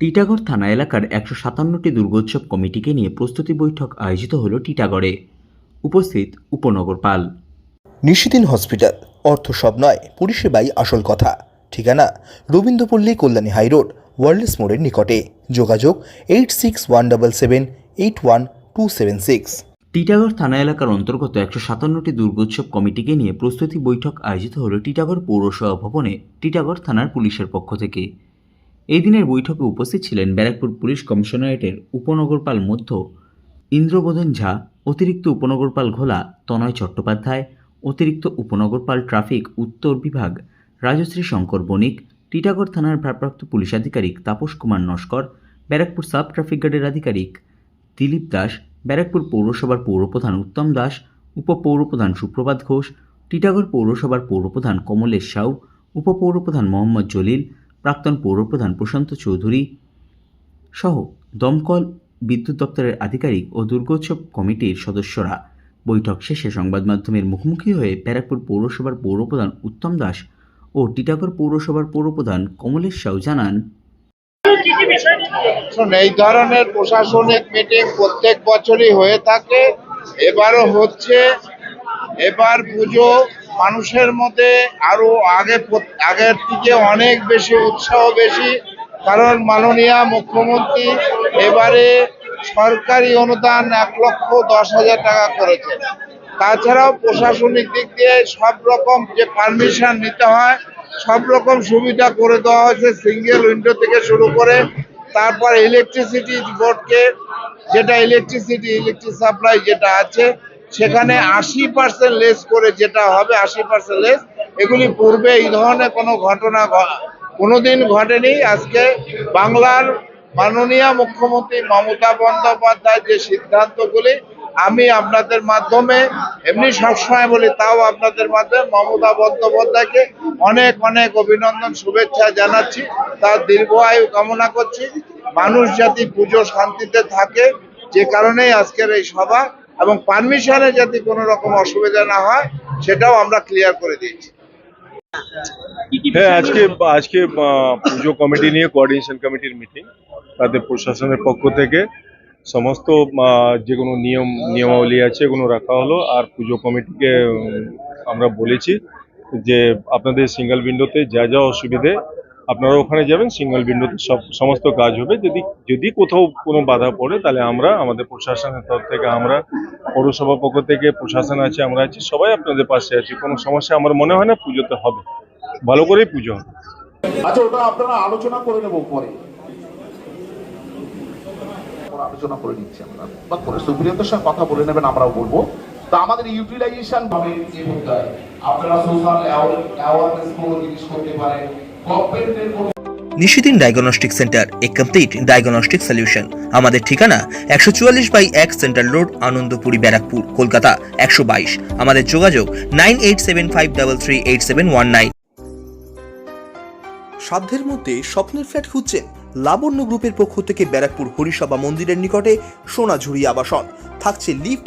টিটাগড় থানা এলাকার একশো সাতান্নটি দুর্গোৎসব কমিটিকে নিয়ে প্রস্তুতি বৈঠক আয়োজিত হল টিটাগড়ে। উপস্থিত উপনগরপাল নিশিদিন হসপিটাল অর্থ সব নয় পরিষেবাই আসল কথা। ঠিকানা রবীন্দ্রপল্লী কল্যাণী হাইরোড ওয়ার্ল্ডস মোড়ের নিকটে। যোগাযোগ eight six one double seven eight one two seven six. Titagarh থানা এলাকার অন্তর্গত একশো সাতান্নটি দুর্গোৎসব কমিটিকে নিয়ে প্রস্তুতি বৈঠক আয়োজিত হল টিটাগড় পৌরসভা ভবনে টিটাগড় থানার পুলিশের পক্ষ থেকে। এই দিনের বৈঠকে উপস্থিত ছিলেন ব্যারাকপুর পুলিশ কমিশনারেটের উপনগরপাল মধ্য, ইন্দ্রবোধন ঝা, অতিরিক্ত উপনগরপাল ঘোলা, তনয় চট্টোপাধ্যায়, অতিরিক্ত উপনগরপাল ট্রাফিক উত্তর বিভাগ, রাজশ্রী শঙ্কর বণিক, টিটাগড় থানার ভারপ্রাপ্ত পুলিশ আধিকারিক তাপস কুমার নস্কর, ব্যারাকপুর সাব ট্রাফিক গার্ডের আধিকারিক দিলীপ দাস, ব্যারাকপুর পৌরসভার পৌরপ্রধান উত্তম দাস, উপপৌরপ্রধান সুপ্রভাত ঘোষ, টিটাগড় পৌরসভার পৌরপ্রধান কমলেশ সাউ, উপপৌরপ্রধান মোহাম্মদ জলিল প্রাক্তন পৌরপ্রধান প্রশান্ত চৌধুরী সহ দমকল বিদ্যুৎ দপ্তরের আধিকারিক ও দুর্গোৎসব কমিটির সদস্যরা। বৈঠক শেষে সংবাদ মাধ্যমের মুখোমুখি হয়ে ব্যারাকপুর পৌরসভার পৌরপ্রধান উত্তম দাস ও টিটাগড় পৌরসভার পৌরপ্রধান কমলেশ সাউ জানান এই ধরনের প্রশাসনিক মিটিং প্রত্যেক বছরই হয়ে থাকে। এবারও হচ্ছে, এবার পুজো মানুষের মধ্যে আরও আগে আগের থেকে অনেক বেশি উৎসাহ বেশি, কারণ মাননীয় মুখ্যমন্ত্রী এবারে সরকারি অনুদান এক লক্ষ দশ হাজার টাকা করেছে। তাছাড়াও প্রশাসনিক দিক দিয়ে সব রকম যে পারমিশন নিতে হয়, সব রকম সুবিধা করে দেওয়া হয়েছে সিঙ্গেল উইন্ডো থেকে শুরু করে। তারপর ইলেকট্রিসিটি বোর্ডকে যেটা ইলেকট্রিসিটি ইলেকট্রিক সাপ্লাই যেটা আছে সেখানে আশি পার্সেন্ট লেস করে যেটা হবে, আশি পার্সেন্ট লেস এগুলি পূর্বে এই ধরনের কোনো ঘটনা কোনোদিন ঘটেনি। আজকে বাংলার মাননীয় মুখ্যমন্ত্রী মমতা বন্দ্যোপাধ্যায় যে সিদ্ধান্তগুলি আমি আপনাদের মাধ্যমে, এমনি সবসময় বলি, তাও আপনাদের মাধ্যমে মমতা বন্দ্যোপাধ্যায়কে অনেক অনেক অভিনন্দন, শুভেচ্ছা জানাচ্ছি। তার দীর্ঘ আয়ু কামনা করছি। মানুষ যাতে পুজো শান্তিতে থাকে, যে কারণেই আজকের এই সভা। এবং পারমিশনে যাতে কোনো রকম অসুবিধা না হয় সেটাও আমরা ক্লিয়ার করে দিয়েছি। হ্যাঁ আজকে আজকে আহ, পুজো কমিটি নিয়ে কোঅর্ডিনেশন কমিটির মিটিং তাতে প্রশাসনের পক্ষ থেকে। সমস্ত আহ, যে কোনো নিয়ম নিয়মাবলী আছে এগুলো রাখা হলো। আর পুজো কমিটিকে আমরা বলেছি যে আপনাদের সিঙ্গেল উইন্ডোতে যা যা অসুবিধে আপনারা ওখানে যাবেন সিঙ্গল উইন্ডোতে সব, সমস্ত কাজ হবে। যদি যদি কোথাও কোনো বাধা পড়ে, তাহলে আমরা, আমাদের প্রশাসনের তরফ থেকে আমরা পৌরসভা পক্ষ থেকে প্রশাসন আছে, আমরা আছি, সবাই আপনাদের পাশে আছি। কোনো সমস্যা আমার মনে হয় না, পুজোতে হবে। ভালো করেই পুজো হবে। আচ্ছা ওটা আপনারা আলোচনা করে নেব পরে। আলোচনা করে নিচ্ছি আমরা। বা পরে সুপ্রিয়তার সঙ্গে কথা বলে নেবেন, আমরাও বলব। তো আমাদের ইউটিলাইজেশন ভাবে যে করতে হয়। আপনারা সোশ্যাল অ্যাওয়ারনেস কোনো জিনিস করতে পারেন। গভর্নমেন্টের কোনো নিশিদিন ডায়াগনস্টিক সেন্টার এ কমপ্লিট ডায়াগনস্টিক সলিউশন আমাদের ঠিকানা একশো চুয়াল্লিশ বাই এক সেন্ট্রাল রোড আনন্দপুরি ব্যারাকপুর কলকাতা একশো বাইশ। আমাদের যোগাযোগ nine eight seven five double three eight seven one nine. সাধ্যের মধ্যে স্বপ্নের ফ্ল্যাট খুঁজছেন লাবণ্য গ্রুপের পক্ষ থেকে ব্যারাকপুর হরিসভা মন্দিরের নিকটে সোনাঝুরি আবাসন। থাকছে lift